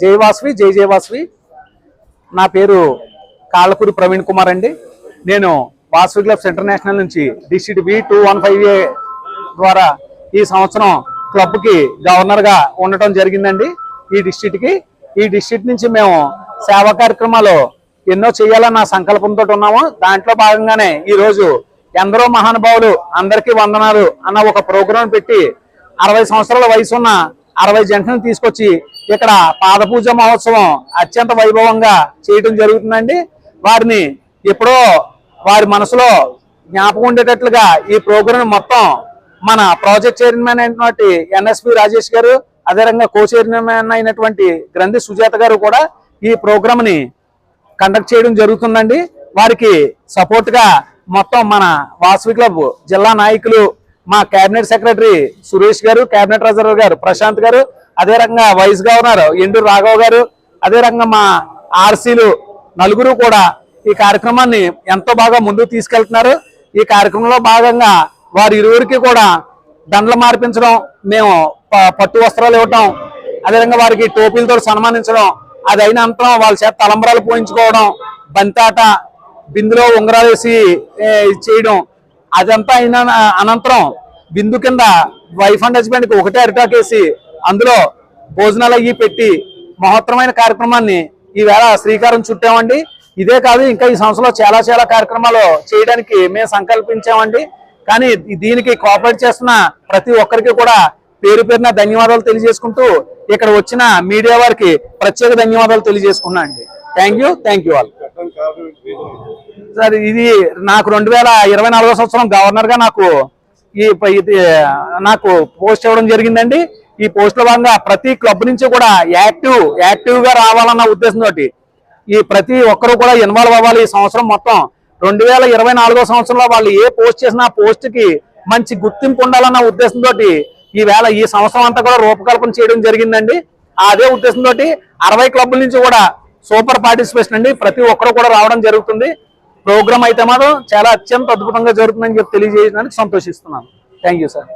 జై జై జై నా పేరు కాళ్ళకూరి ప్రవీణ్ కుమార్ అండి. నేను వాసవి క్లబ్స్ ఇంటర్నేషనల్ నుంచి district B two one five A ద్వారా ఈ సంవత్సరం క్లబ్కి గవర్నర్గా ఉండటం జరిగిందండి ఈ డిస్ట్రిక్ట్కి. ఈ డిస్ట్రిక్ట్ నుంచి మేము సేవా కార్యక్రమాలు ఎన్నో చేయాలన్న సంకల్పంతో ఉన్నాము. దాంట్లో భాగంగానే ఈరోజు ఎందరో మహానుభావులు అందరికీ వందనాలు అన్న ఒక ప్రోగ్రాం పెట్టి అరవై సంవత్సరాల వయసున్న అరవై జంక్షన్ తీసుకొచ్చి ఇక్కడ పాదపూజ మహోత్సవం అత్యంత వైభవంగా చేయటం జరుగుతుందండి. వారిని ఎప్పుడో వారి మనసులో జ్ఞాపకం ఉండేటట్లుగా ఈ ప్రోగ్రాం మొత్తం మన ప్రాజెక్ట్ చైర్మన్ అయినటువంటి ఎన్ఎస్పి రాజేష్ గారు అదేవిధంగా కో చైర్మన్ అయినటువంటి గ్రంథి సుజాత గారు కూడా ఈ ప్రోగ్రామ్ని కండక్ట్ చేయడం జరుగుతుందండి. వారికి సపోర్ట్గా మొత్తం మన వాసవి క్లబ్ జిల్లా నాయకులు మా కేబినెట్ సెక్రటరీ సురేష్ గారు కేబినెట్ ట్రెజరర్ గారు ప్రశాంత్ గారు అదే రకంగా వైస్ గవర్నర్ ఎండూరు రాఘవ్ గారు అదే రకంగా మా ఆర్సీలు నలుగురు కూడా ఈ కార్యక్రమాన్ని ఎంతో బాగా ముందుకు తీసుకెళ్తున్నారు. ఈ కార్యక్రమంలో భాగంగా వారి ఇరువురికి కూడా దండలు మార్పించడం మేము ప- పట్టు వస్త్రాలు ఇవ్వటం అదేవిధంగా వారికి టోపీలతో సన్మానించడం అది అయిన అంతరం వాళ్ళ చేత తలంబరాలు పోయించుకోవడం బంతాట బిందులో ఉంగరాలు వేసి చేయడం అదంతా అయిన అనంతరం బిందు కింద వైఫ్ అండ్ హస్బెండ్కి ఒకటే అరిటాక్ వేసి అందులో భోజనాలు అయ్యి పెట్టి మహోత్తరమైన కార్యక్రమాన్ని ఈవేళ శ్రీకారం చుట్టామండి. ఇదే కాదు ఇంకా ఈ సంవత్సరంలో చాలా చాలా కార్యక్రమాలు చేయడానికి మేము సంకల్పించామండి. కానీ దీనికి కోఆపరేట్ చేస్తున్న ప్రతి ఒక్కరికి కూడా పేరు పేరున ధన్యవాదాలు తెలియజేసుకుంటూ ఇక్కడ వచ్చిన మీడియా వారికి ప్రత్యేక ధన్యవాదాలు తెలియజేసుకున్నా అండి. Thank you thank you all sir ఇది నాకు రెండు వేల ఇరవై నాలుగో సంవత్సరం గవర్నర్గా నాకు ఈ ఇది నాకు పోస్ట్ ఇవ్వడం జరిగిందండి. ఈ పోస్టుల భాగంగా ప్రతి క్లబ్ నుంచి కూడా యాక్టివ్ యాక్టివ్గా రావాలన్న ఉద్దేశంతో ఈ ప్రతి ఒక్కరు కూడా ఇన్వాల్వ్ అవ్వాలి ఈ సంవత్సరం మొత్తం. రెండు వేల ఇరవై నాలుగో సంవత్సరంలో వాళ్ళు ఏ పోస్ట్ చేసినా పోస్ట్కి పోస్ట్కి మంచి గుర్తింపు ఉండాలన్న ఉద్దేశంతో ఈవేళ ఈ సంవత్సరం అంతా కూడా రూపకల్పన చేయడం జరిగిందండి. అదే ఉద్దేశంతో అరవై క్లబ్ల నుంచి కూడా సూపర్ పార్టిసిపేషన్ అండి. ప్రతి ఒక్కరు కూడా రావడం జరుగుతుంది. ప్రోగ్రామ్ అయితే మాత్రం చాలా అత్యంత అద్భుతంగా జరుగుతుందని చెప్పి తెలియజేయడానికి సంతోషిస్తున్నాను. Thank you sir.